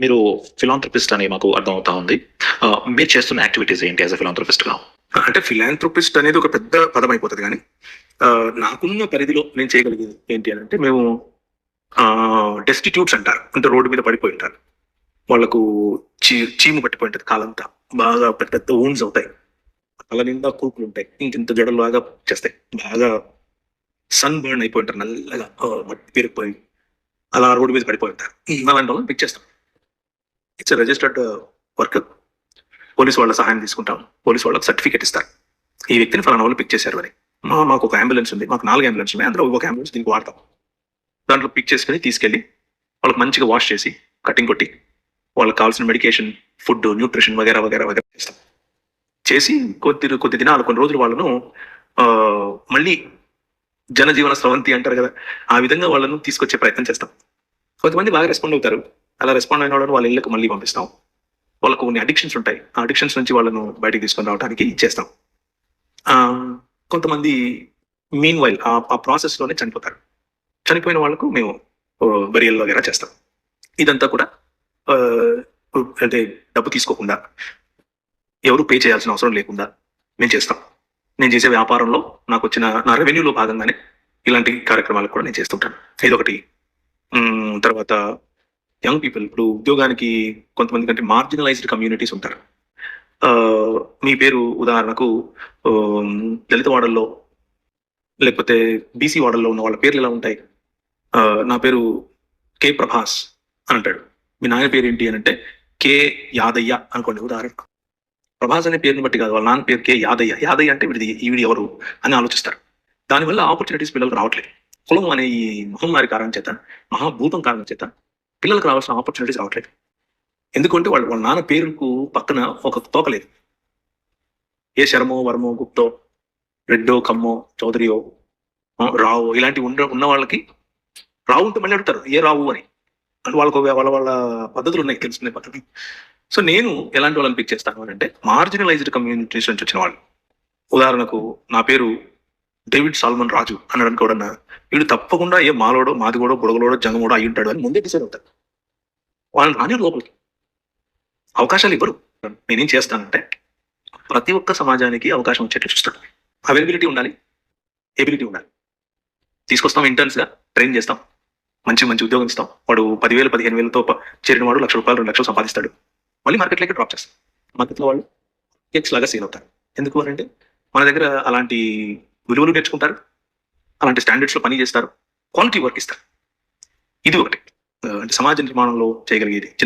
మీరు ఫిలాంథ్రపిస్ట్ అని మాకు అర్థమవుతా ఉంది. మీరు చేస్తున్న యాక్టివిటీస్ ఏంటి యాజ్ అ ఫిలాంథ్రపిస్ట్గా? అంటే ఫిలాంథ్రోపిస్ట్ అనేది ఒక పెద్ద పదం అయిపోతుంది కానీ నాకున్న పరిధిలో నేను చేయగలిగేది ఏంటి అని అంటే మేము డెస్టిట్యూట్స్ అంటారు. అంటే రోడ్డు మీద పడిపోయి ఉంటారు. వాళ్ళకు చీ చీము పట్టిపోయి ఉంటుంది కాలంతా. బాగా పెద్ద పెద్ద ఊన్స్ అవుతాయి. తల నిండా కూకులు ఉంటాయి. ఇంకింత జడలు లాగా చేస్తాయి. బాగా సన్ బర్న్ అయిపోయి ఉంటారు నల్లగా. మట్టి పెరిగిపోయి అలా రోడ్డు మీద పడిపోయి ఉంటారు. అలాంటి వాళ్ళని పిక్ చేస్తాం. ఇట్స్ రిజిస్టర్డ్ వర్క్ పోలీస్ వాళ్ళ సహాయం తీసుకుంటాం. పోలీస్ వాళ్ళకి సర్టిఫికేట్ ఇస్తారు. ఈ వ్యక్తిని ఫలానా వాళ్ళు పిక్ చేశారు అని. మా మాకు ఒక అంబులెన్స్ ఉంది. మాకు నాలుగు అంబులెన్స్ ఉన్నాయి. అందులో ఒక అంబులెన్స్ దీనికి వాడతాం. దాంట్లో పిక్ చేసుకుని తీసుకెళ్ళి వాళ్ళకి మంచిగా వాష్ చేసి కటింగ్ కొట్టి వాళ్ళకి కావాల్సిన మెడికేషన్ ఫుడ్ న్యూట్రిషన్ వగేరా వగేరా వగేరా చేస్తాం. చేసి కొద్ది కొద్ది దినాలు కొన్ని రోజులు వాళ్ళను మళ్ళీ జనజీవన స్రవంతి అంటారు కదా ఆ విధంగా వాళ్ళను తీసుకొచ్చే ప్రయత్నం చేస్తాం. కొంతమంది బాగా రెస్పాండ్ అవుతారు. అలా రెస్పాండ్ అయిన వాళ్ళని వాళ్ళ ఇళ్ళకి మళ్ళీ పంపిస్తాం. వాళ్ళకు కొన్ని అడిక్షన్స్ ఉంటాయి. ఆ అడిక్షన్స్ నుంచి వాళ్ళను బయటికి తీసుకొని రావడానికి చేస్తాం. కొంతమంది మీన్ వైల్ ఆ ప్రాసెస్లోనే చనిపోతారు. చనిపోయిన వాళ్ళకు మేము బరియల్ వగేరా చేస్తాం. ఇదంతా కూడా అంటే డబ్బు తీసుకోకుండా ఎవరు పే చేయాల్సిన అవసరం లేకుండా మేము చేస్తాం. నేను చేసే వ్యాపారంలో నాకు వచ్చిన నా రెవెన్యూలో భాగంగానే ఇలాంటి కార్యక్రమాలు కూడా నేను చేస్తుంటాను. ఇదొకటి. తర్వాత యంగ్ పీపుల్ ఇప్పుడు ఉద్యోగానికి కొంతమంది కంటే మార్జినలైజ్డ్ కమ్యూనిటీస్ ఉంటారు. ఆ, మీ పేరు ఉదాహరణకు దళిత వాడల్లో లేకపోతే బీసీ వాడల్లో ఉన్న వాళ్ళ పేర్లు ఎలా ఉంటాయి? ఆ, నా పేరు కే ప్రభాస్ అని అంటాడు. మీ నాయన పేరు ఏంటి అని అంటే కే యాదయ్య అనుకోండి ఉదాహరణ. ప్రభాస్ అనే పేరుని బట్టి కాదు వాళ్ళ నాన్న పేరు కే యాదయ్య యాదయ్య అంటే వీడిది ఈవిడి ఎవరు అని ఆలోచిస్తారు. దానివల్ల ఆపర్చునిటీస్ పిల్లలకు రావట్లేదు. కులం అనే ఈ మహమ్మారి కారణం చేత మహాభూతం కారణం చేత పిల్లలకు రావాల్సిన ఆపర్చునిటీస్ రావట్లేదు ఎందుకంటే వాళ్ళ వాళ్ళ నాన్న పేరుకు పక్కన ఒక తోక లేదు. ఏ శరమో వర్మో గుప్తో రెడ్డో కమ్మో చౌదరియో రావు ఇలాంటివి ఉన్న ఉన్న వాళ్ళకి రావు ఉంటే మళ్ళీ అడుగుతారు ఏ రావు అని. అంటే వాళ్ళకు వాళ్ళ వాళ్ళ పద్ధతులు ఉన్నాయి తెలిసిన పద్ధతి సో నేను ఎలాంటి వాళ్ళని పిక్ చేస్తాను అని అంటే మార్జినలైజ్డ్ కమ్యూనిటీస్ నుంచి వచ్చిన వాళ్ళు. ఉదాహరణకు నా పేరు డేవిడ్ సాల్మన్ రాజు అని అనుకోవడన్నా వీడు తప్పకుండా ఏ మాలోడో మాదిగోడో బుడగలోడో జంగమోడో అయి ఉంటాడు అని ముందే డిసైడ్ అవుతారు. వాళ్ళని రాని లోపలికి. అవకాశాలు ఇవ్వరు. నేనేం చేస్తానంటే ప్రతి ఒక్క సమాజానికి అవకాశం వచ్చేట్టు చూస్తాను. అవైలబిలిటీ ఉండాలి. ఎబిలిటీ ఉండాలి. తీసుకొస్తాం ఇంటర్న్స్గా ట్రైన్ చేస్తాం. మంచి మంచి ఉద్యోగం ఇస్తాం. వాడు పదివేలు పదిహేను వేలతో చేరిన వాడు లక్ష రూపాయలు రెండు లక్షలు సంపాదిస్తాడు. మళ్ళీ మార్కెట్లోకి డ్రాప్ చేస్తాం. మార్కెట్లో వాళ్ళు కేక్స్ లాగా సేల్ అవుతారు. ఎందుకు అంటే మన దగ్గర అలాంటి విలువలు నేర్చుకుంటారు. అలాంటి స్టాండర్డ్స్లో పని చేస్తారు. క్వాలిటీ వర్క్ ఇస్తారు. ఇది ఒకటి. అంటే సమాజ నిర్మాణంలో చేయగలిగేది. చిన్న